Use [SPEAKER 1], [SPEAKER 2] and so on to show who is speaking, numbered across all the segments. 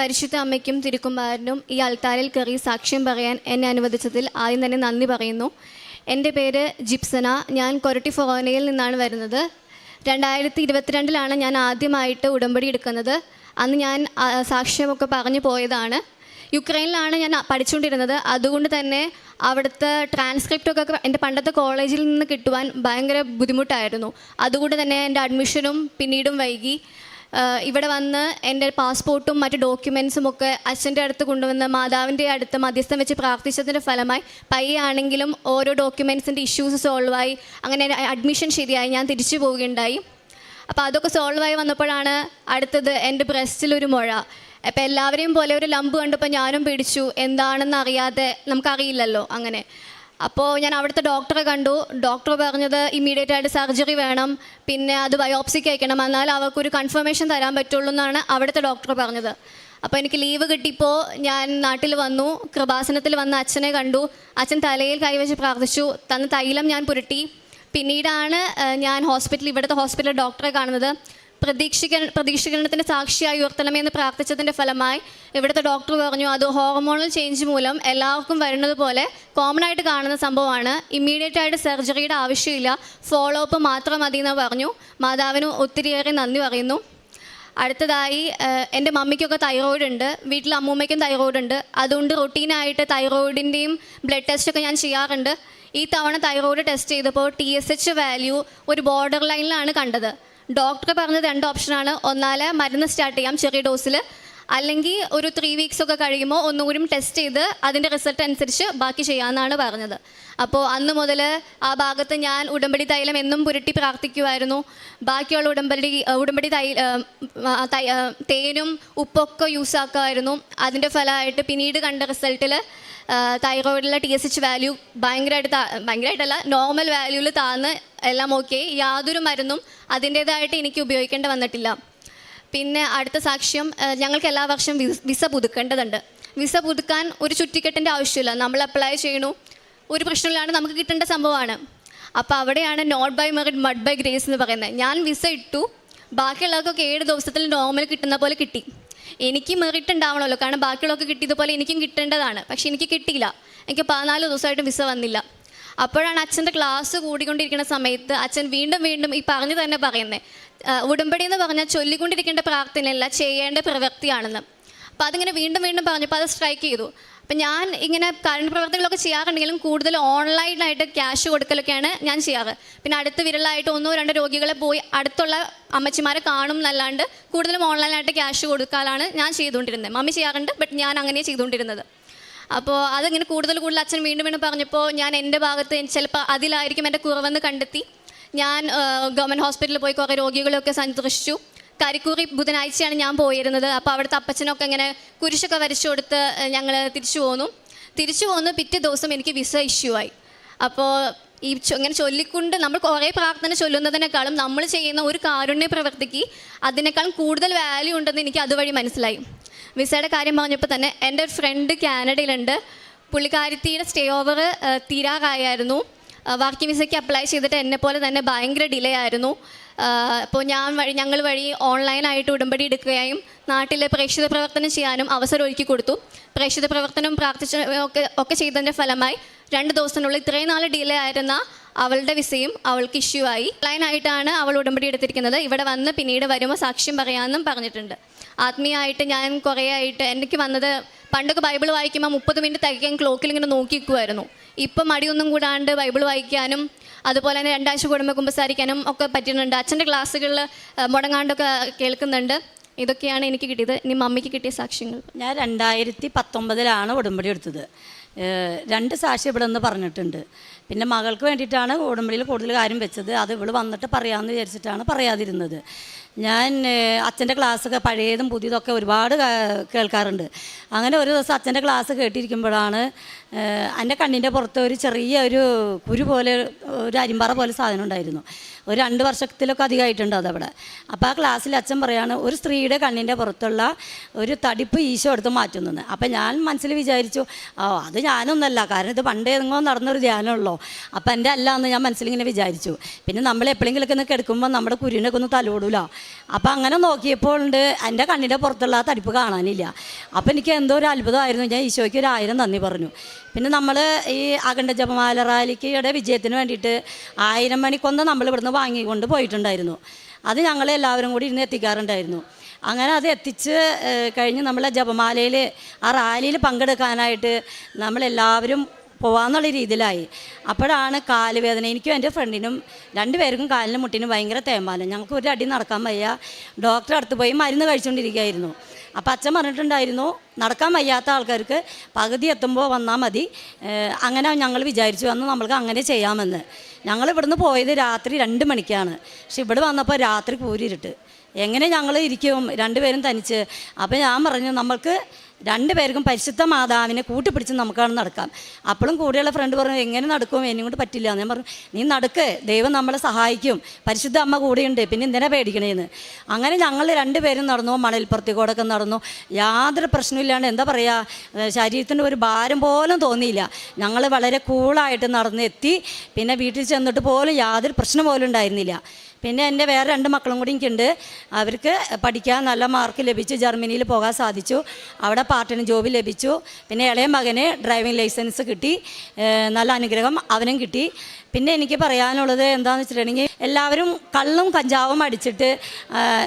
[SPEAKER 1] പരിശുദ്ധ അമ്മയ്ക്കും തിരുക്കുമാരനും ഈ അൾത്താരിൽ കയറി സാക്ഷ്യം പറയാൻ എന്നെ അനുവദിച്ചതിൽ ആദ്യം തന്നെ നന്ദി പറയുന്നു. എന്റെ പേര് ജിപ്സന. ഞാൻ കൊരട്ടി ഫൊറോനയിൽ നിന്നാണ് വരുന്നത്. രണ്ടായിരത്തി ഇരുപത്തിരണ്ടിലാണ് ഞാൻ ആദ്യമായിട്ട് ഉടമ്പടി എടുക്കുന്നത്. അന്ന് ഞാൻ സാക്ഷ്യമൊക്കെ പറഞ്ഞു പോയതാണ്. യുക്രൈനിലാണ് ഞാൻ പഠിച്ചുകൊണ്ടിരുന്നത്. അതുകൊണ്ട് തന്നെ അവിടുത്തെ ട്രാൻസ്ക്രിപ്റ്റൊക്കെ എന്റെ പണ്ടത്തെ കോളേജിൽ നിന്ന് കിട്ടുവാൻ ഭയങ്കര ബുദ്ധിമുട്ടായിരുന്നു. അതുകൊണ്ട് തന്നെ എന്റെ അഡ്മിഷനും പിന്നീടും വൈകി. ഇവിടെ വന്ന് എന്റെ പാസ്പോർട്ടും മറ്റ് ഡോക്യുമെൻസും ഒക്കെ അച്ഛന്റെ അടുത്ത് കൊണ്ടുവന്ന് മാതാവിന്റെ അടുത്ത് മധ്യസ്ഥം വെച്ച് പ്രാർത്ഥിച്ചതിന്റെ ഫലമായി പയ്യെ ആണെങ്കിലും ഓരോ ഡോക്യുമെൻസിന്റെ ഇഷ്യൂസ് സോൾവായി അങ്ങനെ അഡ്മിഷൻ ശരിയായി. ഞാൻ തിരിച്ചു പോവുകയുണ്ടായി. അപ്പോൾ അതൊക്കെ സോൾവായി വന്നപ്പോഴാണ് അടുത്തത് എന്റെ ബ്രസ്റ്റിലൊരു മുഴ. അപ്പോൾ എല്ലാവരെയും പോലെ ഒരു ലംബ് കണ്ടപ്പോൾ ഞാനും പിടിച്ചു. എന്താണെന്ന് അറിയാതെ നമുക്കറിയില്ലല്ലോ. അങ്ങനെ. അപ്പോൾ ഞാൻ അവിടുത്തെ ഡോക്ടറെ കണ്ടു. ഡോക്ടർ പറഞ്ഞത് ഇമ്മീഡിയറ്റ് ആയിട്ട് സർജറി വേണം. പിന്നെ അത് ബയോപ്സിക്ക് അയക്കണം എന്നാൽ അവർക്കൊരു കൺഫർമേഷൻ തരാൻ പറ്റുള്ളൂ എന്നാണ് അവിടുത്തെ ഡോക്ടർ പറഞ്ഞത്. അപ്പോൾ എനിക്ക് ലീവ് കിട്ടിയപ്പോൾ ഞാൻ നാട്ടിൽ വന്നു. കൃപാസനത്തിൽ വന്ന് അച്ഛനെ കണ്ടു. അച്ഛൻ തലയിൽ കൈവച്ച് പ്രാർത്ഥിച്ചു. തന്ന തൈലം ഞാൻ പുരട്ടി. പിന്നീടാണ് ഞാൻ ഹോസ്പിറ്റൽ ഇവിടുത്തെ ഹോസ്പിറ്റലിൽ ഡോക്ടറെ കാണുന്നത്. പ്രതീക്ഷിക്ക പ്രതീക്ഷീകരണത്തിന്റെ സാക്ഷിയായി ഉയർത്തണമെന്ന് പ്രാർത്ഥിച്ചതിന്റെ ഫലമായി ഇവിടുത്തെ ഡോക്ടർ പറഞ്ഞു അത് ഹോർമോണൽ ചേഞ്ച് മൂലം എല്ലാവർക്കും വരുന്നത് പോലെ കോമൺ ആയിട്ട് കാണുന്ന സംഭവമാണ്. ഇമ്മീഡിയറ്റ് ആയിട്ട് സർജറിയുടെ ആവശ്യമില്ല. ഫോളോ അപ്പ് മാത്രം മതി എന്ന് പറഞ്ഞു. മാതാവിന് ഒത്തിരിയേറെ നന്ദി പറയുന്നു. അടുത്തതായി എന്റെ മമ്മിക്കൊക്കെ തൈറോയിഡ് ഉണ്ട്. വീട്ടിൽ അമ്മൂമ്മയ്ക്കും തൈറോയിഡ് ഉണ്ട്. അതുകൊണ്ട് റൊട്ടീനായിട്ട് തൈറോയിഡിന്റെയും ബ്ലഡ് ടെസ്റ്റൊക്കെ ഞാൻ ചെയ്യാറുണ്ട്. ഈ തവണ തൈറോയിഡ് ടെസ്റ്റ് ചെയ്തപ്പോൾ ടി എസ് എച്ച് വാല്യൂ ഒരു ബോർഡർ ലൈനിലാണ് കണ്ടത്. ഡോക്ടർ പറഞ്ഞത് രണ്ട് ഓപ്ഷനാണ് ഒന്നാൽ മരുന്ന് സ്റ്റാർട്ട് ചെയ്യാം ചെറിയ ഡോസിൽ അല്ലെങ്കിൽ ഒരു ത്രീ വീക്സ് ഒക്കെ കഴിയുമ്പോൾ ഒന്നുകൂടി ടെസ്റ്റ് ചെയ്ത് അതിന്റെ റിസൾട്ട് അനുസരിച്ച് ബാക്കി ചെയ്യാമെന്നാണ് പറഞ്ഞത്. അപ്പോൾ അന്ന് മുതൽ ആ ഭാഗത്ത് ഞാൻ ഉടമ്പടി തൈലം എന്നും പുരട്ടി പ്രാർത്ഥിക്കുമായിരുന്നു ബാക്കിയുള്ള ഉടമ്പടി ഉടമ്പടി തൈ തൈ തേനും ഉപ്പൊക്കെ യൂസ് ആക്കുമായിരുന്നു അതിന്റെ ഫലമായിട്ട് പിന്നീട് കണ്ട റിസൾട്ടിൽ തൈറോയിഡിലെ ടി എസ് എച്ച് വാല്യൂ ഭയങ്കരമായിട്ട് ഭയങ്കരമായിട്ടല്ല നോർമൽ വാല്യൂവിൽ താന്ന് എല്ലാം ഓക്കെ യാതൊരു മരുന്നും അതിന്റേതായിട്ട് എനിക്ക് ഉപയോഗിക്കേണ്ടി വന്നിട്ടില്ല. പിന്നെ അടുത്ത സാക്ഷ്യം ഞങ്ങൾക്ക് എല്ലാ വർഷവും വിസ പുതുക്കേണ്ടതുണ്ട്. വിസ പുതുക്കാൻ ഒരു ചുറ്റിക്കെട്ടിന്റെ ആവശ്യമില്ല. നമ്മൾ അപ്ലൈ ചെയ്യണു ഒരു പ്രശ്നമില്ലാണ്ട് നമുക്ക് കിട്ടേണ്ട സംഭവമാണ്. അപ്പോൾ അവിടെയാണ് not by merit but by grace എന്ന് പറയുന്നത്. ഞാൻ വിസ ഇട്ടു. ബാക്കിയുള്ളവർക്കൊക്കെ ഏഴ് ദിവസത്തിൽ നോർമൽ കിട്ടുന്ന പോലെ കിട്ടി. എനിക്ക് മെറിറ്റ് ഉണ്ടാവണമല്ലോ. കാരണം ബാക്കിയുള്ളവർക്ക് കിട്ടിയതുപോലെ എനിക്കും കിട്ടേണ്ടതാണ്. പക്ഷെ എനിക്ക് കിട്ടിയില്ല. എനിക്ക് പതിനാല് ദിവസമായിട്ട് വിസ വന്നില്ല. അപ്പോഴാണ് അച്ഛന്റെ ക്ലാസ് കൂടിക്കൊണ്ടിരിക്കുന്ന സമയത്ത് അച്ഛൻ വീണ്ടും വീണ്ടും ഈ പറഞ്ഞു തന്നെ പറയുന്നത് ഉടമ്പടി എന്ന് പറഞ്ഞാൽ ചൊല്ലിക്കൊണ്ടിരിക്കേണ്ട പ്രാർത്ഥനയല്ല ചെയ്യേണ്ട പ്രവൃത്തിയാണെന്ന്. അപ്പോൾ അതിങ്ങനെ വീണ്ടും വീണ്ടും പറഞ്ഞപ്പോൾ അത് സ്ട്രൈക്ക് ചെയ്തു. അപ്പം ഞാൻ ഇങ്ങനെ കരണ്ട് പ്രവർത്തികളൊക്കെ ചെയ്യാറുണ്ടെങ്കിലും കൂടുതൽ ഓൺലൈനായിട്ട് ക്യാഷ് കൊടുക്കലൊക്കെയാണ് ഞാൻ ചെയ്യാറ്. പിന്നെ അടുത്ത് വിരലായിട്ട് ഒന്നോ രണ്ടോ രോഗികളെ പോയി അടുത്തുള്ള അമ്മച്ചിമാരെ കാണും എന്നല്ലാണ്ട് കൂടുതലും ഓൺലൈനായിട്ട് ക്യാഷ് കൊടുക്കാനാണ് ഞാൻ ചെയ്തുകൊണ്ടിരുന്നത്. മമ്മി ചെയ്യാറുണ്ട് ബട്ട് ഞാൻ അങ്ങനെയാണ് ചെയ്തുകൊണ്ടിരുന്നത്. അപ്പോൾ അതിങ്ങനെ കൂടുതൽ കൂടുതൽ അച്ഛൻ വീണ്ടും വീണ്ടും പറഞ്ഞപ്പോൾ ഞാൻ എന്റെ ഭാഗത്ത് ചിലപ്പോൾ അതിലായിരിക്കും എന്റെ കുറവെന്ന് കണ്ടെത്തി. ഞാൻ ഗവൺമെന്റ് ഹോസ്പിറ്റലിൽ പോയി കുറേ രോഗികളെയൊക്കെ സന്ദർശിച്ചു. കരിക്കൂറി ബുധനാഴ്ചയാണ് ഞാൻ പോയിരുന്നത്. അപ്പോൾ അവിടുത്തെ അപ്പച്ചനൊക്കെ ഇങ്ങനെ കുരിശൊക്കെ വരച്ചു കൊടുത്ത് ഞങ്ങൾ തിരിച്ചു പോന്നു. തിരിച്ചു പോന്ന് പിറ്റേ ദിവസം എനിക്ക് വിസ ഇഷ്യൂ ആയി. അപ്പോൾ ഈ ഇങ്ങനെ ചൊല്ലിക്കൊണ്ട് നമ്മൾ കുറേ പ്രാർത്ഥന ചൊല്ലുന്നതിനേക്കാളും നമ്മൾ ചെയ്യുന്ന ഒരു കാരുണ്യ പ്രവൃത്തിക്ക് അതിനേക്കാളും കൂടുതൽ വാല്യൂ ഉണ്ടെന്ന് എനിക്ക് അതുവഴി മനസ്സിലായി. വിസയുടെ കാര്യം പറഞ്ഞപ്പോൾ തന്നെ എന്റെ ഒരു ഫ്രണ്ട് കാനഡയിലുണ്ട്. പുള്ളിക്കാരിത്തിയുടെ സ്റ്റേ ഓവർ തീരാറായായിരുന്നു. വർക്കിംഗ് വിസയ്ക്ക് അപ്ലൈ ചെയ്തിട്ട് എന്നെ പോലെ തന്നെ ഭയങ്കര ഡിലേ ആയിരുന്നു. അപ്പോൾ ഞാൻ വഴി ഞങ്ങൾ വഴി ഓൺലൈനായിട്ട് ഉടമ്പടി എടുക്കുകയും നാട്ടിലെ പ്രേക്ഷിത പ്രവർത്തനം ചെയ്യാനും അവസരം ഒരുക്കി കൊടുത്തു. പ്രേക്ഷിത പ്രവർത്തനം പ്രാർത്ഥിച്ച ഒക്കെ ഒക്കെ ചെയ്തതിന്റെ ഫലമായി രണ്ട് ദിവസത്തിനുള്ളിൽ ഇത്രയും നാൾ ഡിലേ ആയിരുന്ന അവളുടെ വിസയും അവൾക്ക് ഇഷ്യൂ ആയി. ഓൺലൈനായിട്ടാണ് അവൾ ഉടമ്പടി എടുത്തിരിക്കുന്നത്. ഇവിടെ വന്ന് പിന്നീട് വരുമ്പോൾ സാക്ഷ്യം പറയാമെന്നും പറഞ്ഞിട്ടുണ്ട്. ആത്മീയമായിട്ട് ഞാൻ കുറേ ആയിട്ട് എനിക്ക് വന്നത് പണ്ടൊക്കെ ബൈബിൾ വായിക്കുമ്പോൾ മുപ്പത് മിനിറ്റ് തികയ്ക്കാൻ ക്ലോക്കിൽ ഇങ്ങനെ നോക്കി നിൽക്കുമായിരുന്നു ഇപ്പം മടിയൊന്നും കൂടാണ്ട് ബൈബിൾ വായിക്കാനും അതുപോലെ തന്നെ രണ്ടാഴ്ച കൂടുമ്പോൾ കുമ്പസാരിക്കാനും ഒക്കെ പറ്റുന്നുണ്ട് അച്ഛന്റെ ക്ലാസ്സുകളിൽ മുടങ്ങാണ്ടൊക്കെ കേൾക്കുന്നുണ്ട്. ഇതൊക്കെയാണ് എനിക്ക് കിട്ടിയത്. ഇനി മമ്മിക്ക് കിട്ടിയ സാക്ഷ്യങ്ങൾ.
[SPEAKER 2] ഞാൻ രണ്ടായിരത്തി പത്തൊമ്പതിലാണ് ഉടമ്പടി എടുത്തത്. രണ്ട് സാക്ഷി ഇവിടെ നിന്ന് പറഞ്ഞിട്ടുണ്ട്. പിന്നെ മകൾക്ക് വേണ്ടിയിട്ടാണ് ഉടമ്പടിയിൽ കൂടുതൽ കാര്യം വെച്ചത്. അത് ഇവൾ വന്നിട്ട് പറയാമെന്ന് വിചാരിച്ചിട്ടാണ് പറയാതിരുന്നത്. ഞാൻ അച്ഛന്റെ ക്ലാസ്സൊക്കെ പഴയതും പുതിയതൊക്കെ ഒരുപാട് കേൾക്കാറുണ്ട്. അങ്ങനെ ഒരു ദിവസം അച്ഛന്റെ ക്ലാസ് കേട്ടിരിക്കുമ്പോഴാണ് എന്റെ കണ്ണിന്റെ പുറത്ത് ഒരു ചെറിയ ഒരു കുരു പോലെ ഒരു അരിമ്പാറ പോലെ സാധനം ഉണ്ടായിരുന്നു. ഒരു രണ്ട് വർഷത്തിലൊക്കെ അധികമായിട്ടുണ്ട് അതവിടെ. അപ്പോൾ ആ ക്ലാസ്സിൽ അച്ഛൻ പറയാണ് ഒരു സ്ത്രീയുടെ കണ്ണിന്റെ പുറത്തുള്ള ഒരു തടിപ്പ് ഈശോ എടുത്ത് മാറ്റുന്നത് അപ്പോൾ ഞാൻ മനസ്സിൽ വിചാരിച്ചു ഓ അത് ഞാനൊന്നല്ല കാരണം ഇത് പണ്ടേ എങ്ങോ നടന്നൊരു ധ്യാനമുള്ളോ. അപ്പോൾ എന്റെ അല്ല എന്ന് ഞാൻ മനസ്സിലിങ്ങനെ വിചാരിച്ചു. പിന്നെ നമ്മൾ എപ്പോഴെങ്കിലൊക്കെ ഒന്ന് കിടക്കുമ്പോൾ നമ്മുടെ കുരുവിനൊക്കെ ഒന്ന് തലോടൂല. അപ്പം അങ്ങനെ നോക്കിയപ്പോൾ ഉണ്ട് എന്റെ കണ്ണിന്റെ പുറത്തുള്ള തടിപ്പ് കാണാനില്ല. അപ്പോൾ എനിക്ക് എന്തോ ഒരു അത്ഭുതമായിരുന്നു. ഞാൻ ഈശോയ്ക്ക് ഒരു ആയിരം നന്ദി പറഞ്ഞു. പിന്നെ നമ്മൾ ഈ അഖണ്ഡ ജപമാല റാലിക്കയുടെ വിജയത്തിന് വേണ്ടിയിട്ട് ആയിരം മണിക്കൊന്ന് നമ്മൾ ഇവിടുന്ന് വാങ്ങിക്കൊണ്ട് പോയിട്ടുണ്ടായിരുന്നു. അത് ഞങ്ങൾ എല്ലാവരും കൂടി ഇരുന്ന് എത്തിക്കാറുണ്ടായിരുന്നു. അങ്ങനെ അത് എത്തിച്ച് കഴിഞ്ഞ് നമ്മളെ ജപമാലയിൽ ആ റാലിയിൽ പങ്കെടുക്കാനായിട്ട് നമ്മളെല്ലാവരും പോവാന്നുള്ള രീതിയിലായി. അപ്പോഴാണ് കാലുവേദന. എനിക്കും എന്റെ ഫ്രണ്ടിനും രണ്ടുപേർക്കും കാലിനും മുട്ടിനും ഭയങ്കര തേമാനം ഞങ്ങൾക്ക് ഒരു അടി നടക്കാൻ വയ്യ. ഡോക്ടറെ അടുത്ത് പോയി മരുന്ന് കഴിച്ചുകൊണ്ടിരിക്കുകയായിരുന്നു അപ്പോൾ അച്ഛൻ പറഞ്ഞിട്ടുണ്ടായിരുന്നു നടക്കാൻ വയ്യാത്ത ആൾക്കാർക്ക് പകുതി എത്തുമ്പോൾ വന്നാൽ മതി. അങ്ങനെ ഞങ്ങൾ വിചാരിച്ചു. അന്ന് നമ്മൾക്ക് അങ്ങനെ ചെയ്യാമെന്ന്. ഞങ്ങൾ ഇവിടുന്ന് പോയത് രാത്രി രണ്ട് മണിക്കാണ്. പക്ഷെ ഇവിടെ വന്നപ്പോൾ രാത്രി കൂരിരുട്ട് എങ്ങനെ ഞങ്ങൾ ഇരിക്കും? രണ്ടുപേരും തനിച്ച്. അപ്പോൾ ഞാൻ പറഞ്ഞു നമ്മൾക്ക് രണ്ടുപേർക്കും പരിശുദ്ധ മാതാവിനെ കൂട്ടിപ്പിടിച്ച് നമുക്കാണ് നടക്കാം. അപ്പോഴും കൂടെയുള്ള ഫ്രണ്ട് പറഞ്ഞു എങ്ങനെ നടക്കും? എന്നെ കൊണ്ട് പറ്റില്ല. ഞാൻ പറഞ്ഞു നീ നടക്ക്. ദൈവം നമ്മളെ സഹായിക്കും. പരിശുദ്ധ അമ്മ കൂടെയുണ്ട്. പിന്നെ എന്തിനാ പേടിക്കണേന്ന്? അങ്ങനെ ഞങ്ങൾ രണ്ടുപേരും നടന്നു. മണൽപ്പുറത്തേക്കോടൊക്കെ നടന്നു. യാതൊരു പ്രശ്നമില്ലാണ്ട് എന്താ പറയുക ശരീരത്തിന്റെ ഒരു ഭാരം പോലും തോന്നിയില്ല. ഞങ്ങൾ വളരെ കൂളായിട്ട് നടന്ന് എത്തി പിന്നെ വീട്ടിൽ ചെന്നിട്ട് പോലും യാതൊരു പ്രശ്നം പോലും ഉണ്ടായിരുന്നില്ല. പിന്നെ എന്റെ വേറെ രണ്ട് മക്കളും കൂടി എനിക്കുണ്ട്. അവർക്ക് പഠിക്കാൻ നല്ല മാർക്ക് ലഭിച്ചു. ജർമ്മനിയിൽ പോകാൻ സാധിച്ചു. അവിടെ പാർട്ടിന് ജോബ് ലഭിച്ചു. പിന്നെ ഇളയ മകന് ഡ്രൈവിംഗ് ലൈസൻസ് കിട്ടി. നല്ല അനുഗ്രഹം അവനും കിട്ടി. പിന്നെ എനിക്ക് പറയാനുള്ളത് എന്താണെന്ന് വെച്ചിട്ടുണ്ടെങ്കിൽ എല്ലാവരും കള്ളും കഞ്ചാവും അടിച്ചിട്ട്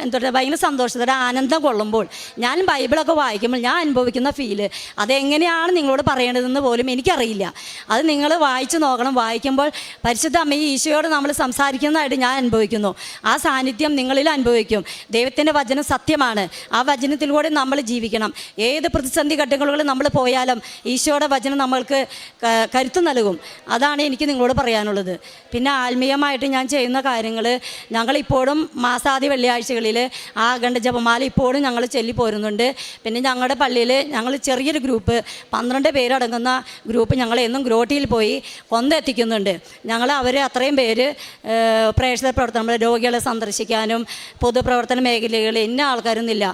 [SPEAKER 2] എന്താ പറയുക ഭയങ്കര സന്തോഷത്തോടെ ആനന്ദം കൊള്ളുമ്പോൾ ഞാൻ ബൈബിളൊക്കെ വായിക്കുമ്പോൾ ഞാൻ അനുഭവിക്കുന്ന ഫീൽ അതെങ്ങനെയാണ് നിങ്ങളോട് പറയേണ്ടതെന്ന് പോലും എനിക്കറിയില്ല. അത് നിങ്ങൾ വായിച്ചു നോക്കണം. വായിക്കുമ്പോൾ പരിശുദ്ധ അമ്മ ഈശോയോട് നമ്മൾ സംസാരിക്കുന്നതായിട്ട് ഞാൻ അനുഭവിക്കുന്നു. ആ സാന്നിധ്യം നിങ്ങളിൽ അനുഭവിക്കും. ദൈവത്തിന്റെ വചനം സത്യമാണ്. ആ വചനത്തിലൂടെ നമ്മൾ ജീവിക്കണം. ഏത് പ്രതിസന്ധി ഘട്ടങ്ങളിൽ നമ്മൾ പോയാലും ഈശോയുടെ വചനം നമ്മൾക്ക് കരുത്തു നൽകും. അതാണ് എനിക്ക് നിങ്ങളോട് പറയാനുള്ളത്. പിന്നെ ആത്മീയമായിട്ട് ഞാൻ ചെയ്യുന്ന കാര്യങ്ങൾ ഞങ്ങളിപ്പോഴും മാസാദി വെള്ളിയാഴ്ചകളിൽ ആ അഖണ്ഡ ജപമാല ഇപ്പോഴും ഞങ്ങൾ ചെല്ലി പോരുന്നുണ്ട്. പിന്നെ ഞങ്ങളുടെ പള്ളിയിൽ ഞങ്ങൾ ചെറിയൊരു ഗ്രൂപ്പ് പന്ത്രണ്ട് പേരടങ്ങുന്ന ഗ്രൂപ്പ് ഞങ്ങൾ എന്നും ഗ്രോട്ടിയിൽ പോയി കൊന്തെത്തിക്കുന്നുണ്ട് ഞങ്ങൾ അവർ അത്രയും പേര് പ്രേക്ഷക പ്രവർത്തനം രോഗികളെ സന്ദർശിക്കാനും പൊതുപ്രവർത്തന മേഖലകളിൽ ഇന്ന ആൾക്കാരൊന്നുമില്ല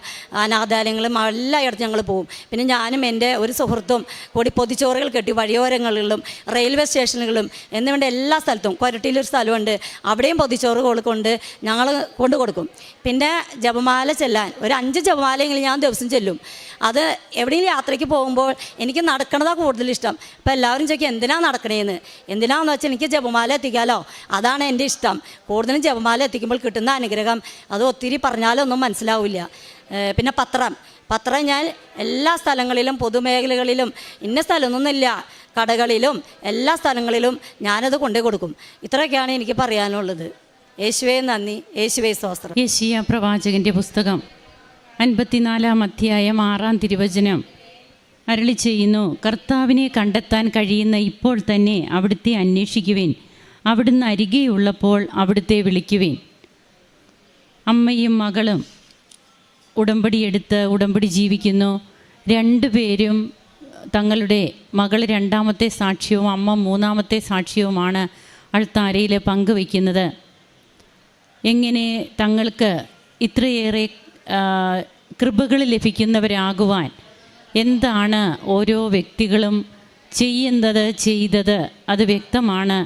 [SPEAKER 2] അനാഥാലയങ്ങളും എല്ലായിടത്തും ഞങ്ങൾ പോകും പിന്നെ ഞാനും എന്റെ ഒരു സുഹൃത്തും കൂടി പൊതിച്ചോറുകൾ കെട്ടി വഴിയോരങ്ങളിലും റെയിൽവേ സ്റ്റേഷനുകളും എന്നിവന്റെ എല്ലാ സ്ഥലത്തും. കൊരട്ടിയിലൊരു സ്ഥലമുണ്ട്. അവിടെയും പൊതിച്ചോറ് കൊണ്ട് ഞങ്ങൾ കൊണ്ട് കൊടുക്കും. പിന്നെ ജപമാല ചെല്ലാൻ. ഒരു അഞ്ച് ജപമാലയെങ്കിലും ഞാൻ ദിവസം ചെല്ലും. അത് എവിടെയെങ്കിലും യാത്രയ്ക്ക് പോകുമ്പോൾ എനിക്ക് നടക്കണതാണ് കൂടുതൽ ഇഷ്ടം. ഇപ്പം എല്ലാവരും ചോദിക്കും എന്തിനാണ് നടക്കണേന്ന്? എന്തിനാണെന്ന് വെച്ചാൽ എനിക്ക് ജപമാല എത്തിക്കാലോ? അതാണ് എന്റെ ഇഷ്ടം. കൂടുതലും ജപമാല എത്തിക്കുമ്പോൾ കിട്ടുന്ന അനുഗ്രഹം. അത് ഒത്തിരി പറഞ്ഞാലൊന്നും മനസ്സിലാവില്ല. പിന്നെ പത്രം. പത്രം ഞാൻ എല്ലാ സ്ഥലങ്ങളിലും പൊതുമേഖലകളിലും ഇന്ന സ്ഥലമൊന്നുമില്ല. കടകളിലും എല്ലാ സ്ഥലങ്ങളിലും ഞാനത് കൊണ്ടു കൊടുക്കും. ഇത്രയൊക്കെയാണ് എനിക്ക് പറയാനുള്ളത്. യേശുവേ നന്ദി. യേശുവേ സ്തോത്രം.
[SPEAKER 3] യേശിയ പ്രവാചകന്റെ പുസ്തകം അൻപത്തിനാലാം അധ്യായം ആറാം തിരുവചനം. അരളി ചെയ്യുന്നു കർത്താവിനെ കണ്ടെത്താൻ കഴിയുന്ന ഇപ്പോൾ തന്നെ അവിടുത്തെ അന്വേഷിക്കുവേൻ. അവിടുന്ന് അരികെയുള്ളപ്പോൾ അവിടുത്തെ വിളിക്കുവേൻ. അമ്മയും മകളും ഉടമ്പടി എടുത്ത് ഉടമ്പടി ജീവിക്കുന്നു. രണ്ടുപേരും തങ്ങളുടെ മകൾ രണ്ടാമത്തെ സാക്ഷ്യവും അമ്മ മൂന്നാമത്തെ സാക്ഷ്യവുമാണ് അൾത്താരയിൽ പങ്കുവയ്ക്കുന്നത്. എങ്ങനെ തങ്ങൾക്ക് ഇത്രയേറെ കൃപകൾ ലഭിക്കുന്നവരാകുവാൻ എന്താണ് ഓരോ വ്യക്തികളും ചെയ്യുന്നത് ചെയ്തത്? അത് വ്യക്തമാണ്.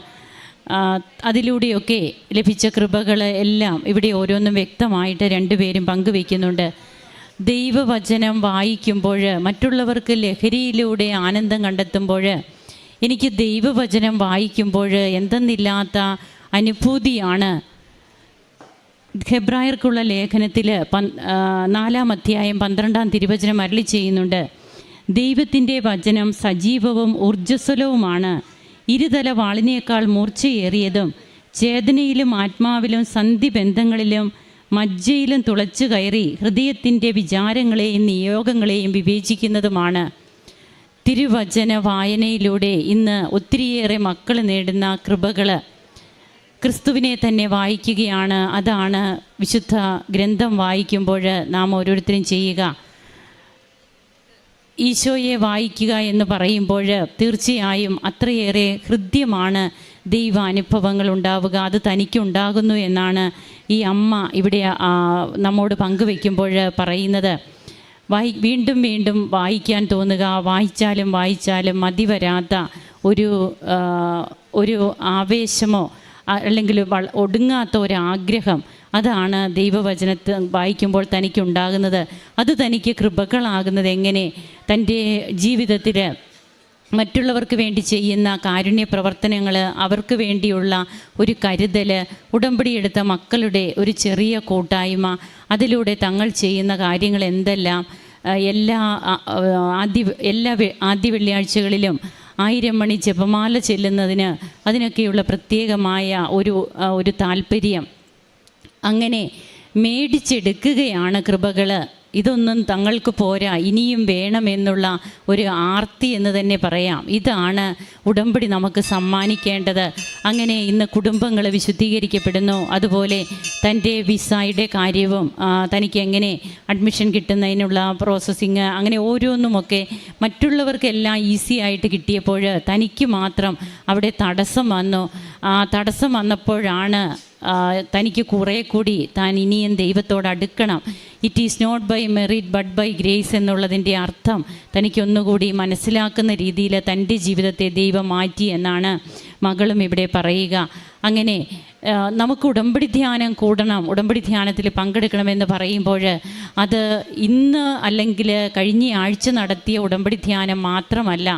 [SPEAKER 3] അതിലൂടെയൊക്കെ ലഭിച്ച കൃപകൾ എല്ലാം ഇവിടെ ഓരോന്നും വ്യക്തമായിട്ട് രണ്ടുപേരും പങ്കുവയ്ക്കുന്നുണ്ട്. ദൈവവചനം വായിക്കുമ്പോൾ മറ്റുള്ളവർക്ക് ലഹരിയിലൂടെ ആനന്ദം കണ്ടെത്തുമ്പോൾ എനിക്ക് ദൈവവചനം വായിക്കുമ്പോൾ എന്തെന്നില്ലാത്ത അനുഭൂതിയാണ്. ഹെബ്രായർക്കുള്ള ലേഖനത്തിൽ ആ, നാലാം അധ്യായം പന്ത്രണ്ടാം തിരുവചനം അരളി ചെയ്യുന്നുണ്ട്. ദൈവത്തിന്റെ വചനം സജീവവും ഊർജസ്വലവുമാണ്. ഇരുതല വാളിനേക്കാൾ മൂർച്ചയേറിയതും ചേതനയിലും ആത്മാവിലും സന്ധിബന്ധങ്ങളിലും മജ്ജയിലും തുളച്ചു കയറി ഹൃദയത്തിന്റെ വിചാരങ്ങളെയും നിയോഗങ്ങളെയും വിവേചിക്കുന്നതുമാണ്. തിരുവചന വായനയിലൂടെ ഇന്ന് ഒത്തിരിയേറെ മക്കൾ നേടുന്ന കൃപകൾ ക്രിസ്തുവിനെ തന്നെ വായിക്കുകയാണ്. അതാണ് വിശുദ്ധ ഗ്രന്ഥം വായിക്കുമ്പോൾ നാം ഓരോരുത്തരും ചെയ്യുക. ഈശോയെ വായിക്കുക എന്ന് പറയുമ്പോൾ തീർച്ചയായും അത്രയേറെ ഹൃദ്യമാണ് ദൈവ അനുഭവങ്ങൾ ഉണ്ടാവുക അത് തനിക്കുണ്ടാകുന്നു എന്നാണ് ഈ അമ്മ ഇവിടെ നമ്മോട് പങ്കുവെക്കുമ്പോൾ പറയുന്നത്. വായി വീണ്ടും വീണ്ടും വായിക്കാൻ തോന്നുക വായിച്ചാലും വായിച്ചാലും മതി വരാത്ത ഒരു ഒരു ആവേശമോ അല്ലെങ്കിൽ ഒടുങ്ങാത്ത ഒരു ആഗ്രഹം അതാണ് ദൈവവചനത്തെ വായിക്കുമ്പോൾ തനിക്കുണ്ടാകുന്നത്. അത് തനിക്ക് കൃപകളാകുന്നത് എങ്ങനെ? തന്റെ ജീവിതത്തിൽ മറ്റുള്ളവർക്ക് വേണ്ടി ചെയ്യുന്ന കാരുണ്യ പ്രവർത്തനങ്ങൾ അവർക്ക് വേണ്ടിയുള്ള ഒരു കരുതൽ ഉടമ്പടിയെടുത്ത മക്കളുടെ ഒരു ചെറിയ കൂട്ടായ്മ അതിലൂടെ തങ്ങൾ ചെയ്യുന്ന കാര്യങ്ങൾ എന്തെല്ലാം എല്ലാ ആദ്യ എല്ലാ ആദ്യ വെള്ളിയാഴ്ചകളിലും ആയിരം മണി ജപമാല ചെല്ലുന്നതിന് അതിനൊക്കെയുള്ള പ്രത്യേകമായ ഒരു ഒരു താല്പര്യം അങ്ങനെ മേടിച്ചെടുക്കുകയാണ് കൃപകൾ ഇതൊന്നും തങ്ങൾക്ക് പോരാ ഇനിയും വേണമെന്നുള്ള ഒരു ആർത്തി എന്ന് തന്നെ പറയാം. ഇതാണ് ഉടമ്പടി നമുക്ക് സമ്മാനിക്കേണ്ടത്. അങ്ങനെ ഇന്ന് കുടുംബങ്ങൾ വിശുദ്ധീകരിക്കപ്പെടുന്നു. അതുപോലെ തന്റെ വിസയുടെ കാര്യവും തനിക്ക് എങ്ങനെ അഡ്മിഷൻ കിട്ടുന്നതിനുള്ള പ്രോസസ്സിങ് അങ്ങനെ ഓരോന്നുമൊക്കെ മറ്റുള്ളവർക്കെല്ലാം ഈസി ആയിട്ട് കിട്ടിയപ്പോൾ തനിക്ക് മാത്രം അവിടെ തടസ്സം വന്നു. ആ തടസ്സം വന്നപ്പോഴാണ് തനിക്ക് കുറേ കൂടി താൻ ഇനിയും ദൈവത്തോട് അടുക്കണം. It is not by merit but by grace എന്നുള്ളതിന്റെ അർത്ഥം തനിക്കൊന്നുകൂടി മനസ്സിലാക്കുന്ന രീതിയിൽ തന്റെ ജീവിതത്തെ ദൈവം മാറ്റി എന്നാണ് മകളും ഇവിടെ പറയുക. അങ്ങനെ നമുക്ക് ഉടമ്പടി ധ്യാനം കൂടണം ഉടമ്പടി ധ്യാനത്തിൽ പങ്കെടുക്കണമെന്ന് പറയുമ്പോൾ അത് ഇന്ന് അല്ലെങ്കിൽ കഴിഞ്ഞ ആഴ്ച നടത്തിയ ഉടമ്പടി ധ്യാനം മാത്രമല്ല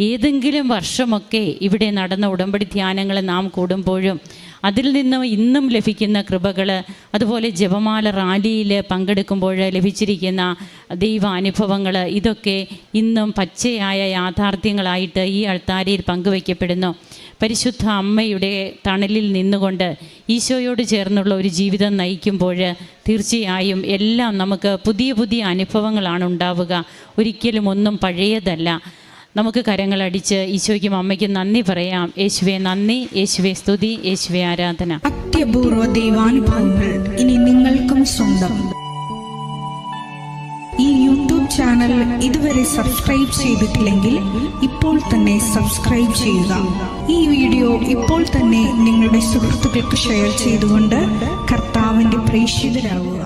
[SPEAKER 3] ഏതെങ്കിലും വർഷമൊക്കെ ഇവിടെ നടന്ന ഉടമ്പടി ധ്യാനങ്ങൾ നാം കൂടുമ്പോഴും അതിൽ നിന്നും ഇന്നും ലഭിക്കുന്ന കൃപകൾ അതുപോലെ ജപമാല റാലിയിൽ പങ്കെടുക്കുമ്പോൾ ലഭിച്ചിരിക്കുന്ന ദൈവാനുഭവങ്ങൾ ഇതൊക്കെ ഇന്നും പച്ചയായ യാഥാർത്ഥ്യങ്ങളായിട്ട് ഈ അൾത്താരയിൽ പങ്കുവയ്ക്കപ്പെടുന്നു. പരിശുദ്ധ അമ്മയുടെ തണലിൽ നിന്നുകൊണ്ട് ഈശോയോട് ചേർന്നുള്ള ഒരു ജീവിതം നയിക്കുമ്പോൾ തീർച്ചയായും എല്ലാം നമുക്ക് പുതിയ പുതിയ അനുഭവങ്ങളാണ് ഉണ്ടാവുക. ഒരിക്കലും ഒന്നും പഴയതല്ല. നമുക്ക് കരങ്ങളടിച്ച് ഈശോയ്ക്കും അമ്മയ്ക്കും നന്ദി പറയാം. യേശുവെ നന്ദി യേശുവെ സ്തുതി യേശുവെ ആരാധന.
[SPEAKER 4] അത്യപൂർവ ദൈവാനുഭവങ്ങൾ ഇനി നിങ്ങൾക്കും സ്വന്തം. ഈ യൂട്യൂബ് ചാനൽ ഇതുവരെ സബ്സ്ക്രൈബ് ചെയ്തിട്ടില്ലെങ്കിൽ ഇപ്പോൾ തന്നെ സബ്സ്ക്രൈബ് ചെയ്യുക. ഈ വീഡിയോ ഇപ്പോൾ തന്നെ നിങ്ങളുടെ സുഹൃത്തുക്കൾക്ക് ഷെയർ ചെയ്തുകൊണ്ട് കർത്താവിന്റെ പ്രേക്ഷിതരാകുക.